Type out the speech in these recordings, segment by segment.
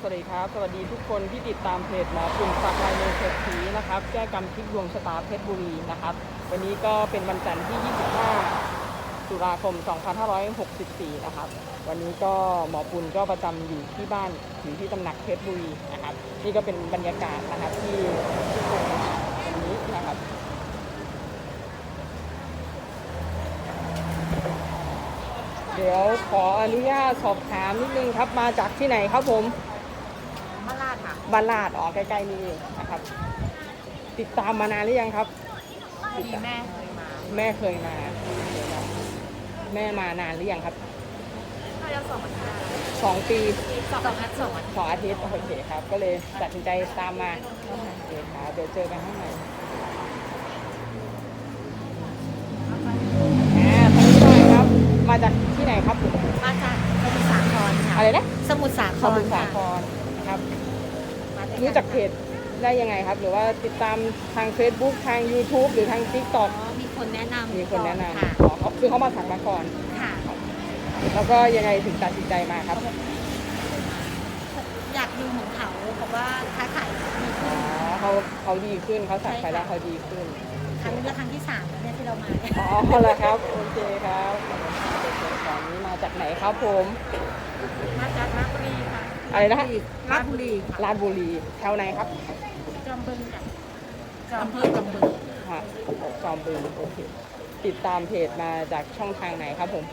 สวัสดีครับ สวัสดีทุกคนที่ติดตามเพจหมอกลุ่มสักลายเมเศรษฐีนะครับแก้กรรมพลิกดวงชะตาเพชรบุรีนะครับ วันนี้ก็เป็นวันจันทร์ที่ 25 ตุลาคม 2564 นะครับ วันนี้ก็หมอปุณก็ประจำอยู่ที่บ้านอยู่ที่ตำหนักเพชรบุรีนะครับ นี่ก็เป็นบรรยากาศนะครับที่ที่ตรงนี้นะครับเดี๋ยวขออนุญาตสอบถามนิดนึงครับมาจากที่ไหนครับผม บ้านลาดอ๋อใกล้ๆนี่เองนะครับ ติดตามมานานหรือยังครับมีแม่เคยมา แม่เคยมาเดี๋ยวนะแม่มานานหรือยังครับถ้าจะสองวันค่ะสองปีสองอาทิตย์สองวันสองอาทิตย์โอเคครับ ก็เลยตัดสินใจตามมาโอเคครับเดี๋ยวเจอกันข้างในอ่าทางนี้หน่อยครับมาจากที่ไหนครับ มาจากสมุทรสาครค่ะอะไรนะสมุทรสาคสรมุทรสาค่ะ ครครับ มาด้วยน รู้จักเพจได้ยังไงครับ หรือว่าติดตามทาง Facebook ทาง YouTube หรือทาง TikTok อ๋อมีคนแนะนำมีคนแนะนค่ะำอ๋อเขาคือเขามาสั่งมาก่อน ค่ะ แล้วก็ยังไงถึงตัดสินใจมาครับอยากดูของเขาเพราะว่าค้าขายดีอ๋ขึ้อนเขาเขาดีขึ้นเขาสั่งไปแล้วเขาดีขึ้น ครั้งนี้ก็ครั้งที่สามแล้วเนี่ยที่เรามาเนี่ยอ๋อเหรอครับ โอเคครับตอนนี้มาจากไหนครับผม มาจากราชบุรีค่ะ อะไรนะราชบุรีค่ะราชบุรีแถวไหนครับ จอมบึงค่ะอำเภอจอมบึงฮะจอมบึงโอเคติดตามเพจมาจากช่องทางไหนครับผม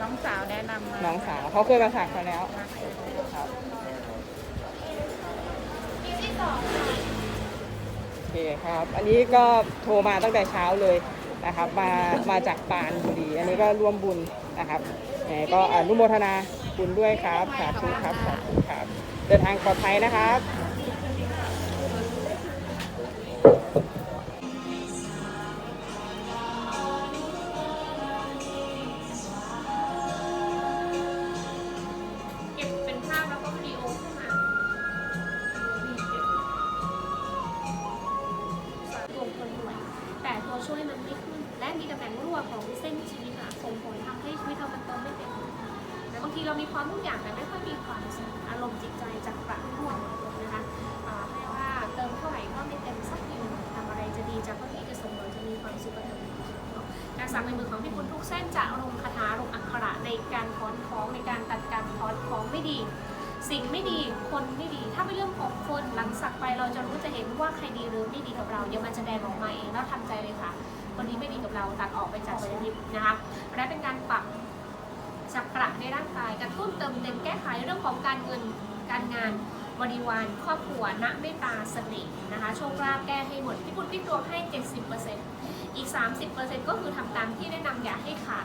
น้องสาวแนะนำมาน้องสาวเขาเคยมาสั่งมาแล้วครับโอเคครับ อันนี้ก็โทรมาตั้งแต่เช้าเลยนะครับ มามาจากปานบุรีอันนี้ก็ร่วมบุญนะครับยังไงก็อนุโมทนา บุญด้วยครับสาธุครับสาธุครับ เดินทางปลอดภัยนะครับเป็นภาพแล้วก็วิดีโอขึ้นมาตัวคนรวยแต่ตัวช่วยมันไม่ขึ้นและมีตำแหน่งรั่วของเส้นชีวิตอะส่งผลทำให้ชีวิตเรามันเติมไม่เต็มแต่ บางทีเรามีความทุกอย่างแต่ไม่ค่อยมีความอารมณ์จิตใจจากประร่วงนะคะอ่าเรียกว่าเติมเท่าไหร่ก็ไม่เต็มสักทีทำอะไรจะดีจะก็ดีจะสมหวังจะมีความสุขก็เถอะเนการสักในมือของพี่คุณทุกเส้นจะลงคาถาลงอักขระในการถอนของในการตัดการถอนของไม่ดี สิ่งไม่ดีคนไม่ดี ถ้าเป็นเรื่องของคนหลังสักไปเราจะรู้จะเห็นว่าใครดีหรือไม่ดีกับเราเดี๋ยวมันจะแดงออกมาเองแล้วทำใจเลยค่ะคนนี้ไม่ดีกับเราตัดออกไปจากชีวิตนะคะและเป็นการปรับ จักระในร่างกาย กระตุ้นเติมเต็มแก้ไขเรื่องของการเงินการงานบริวารครอบครัวณเมตตาสน่ห์นะคะโชคลาภแก้ให้หมดที่คุณพิจตัวให้ 70%อีก 30%ก็คือทำตามที่แนะนำอย่าให้ขาด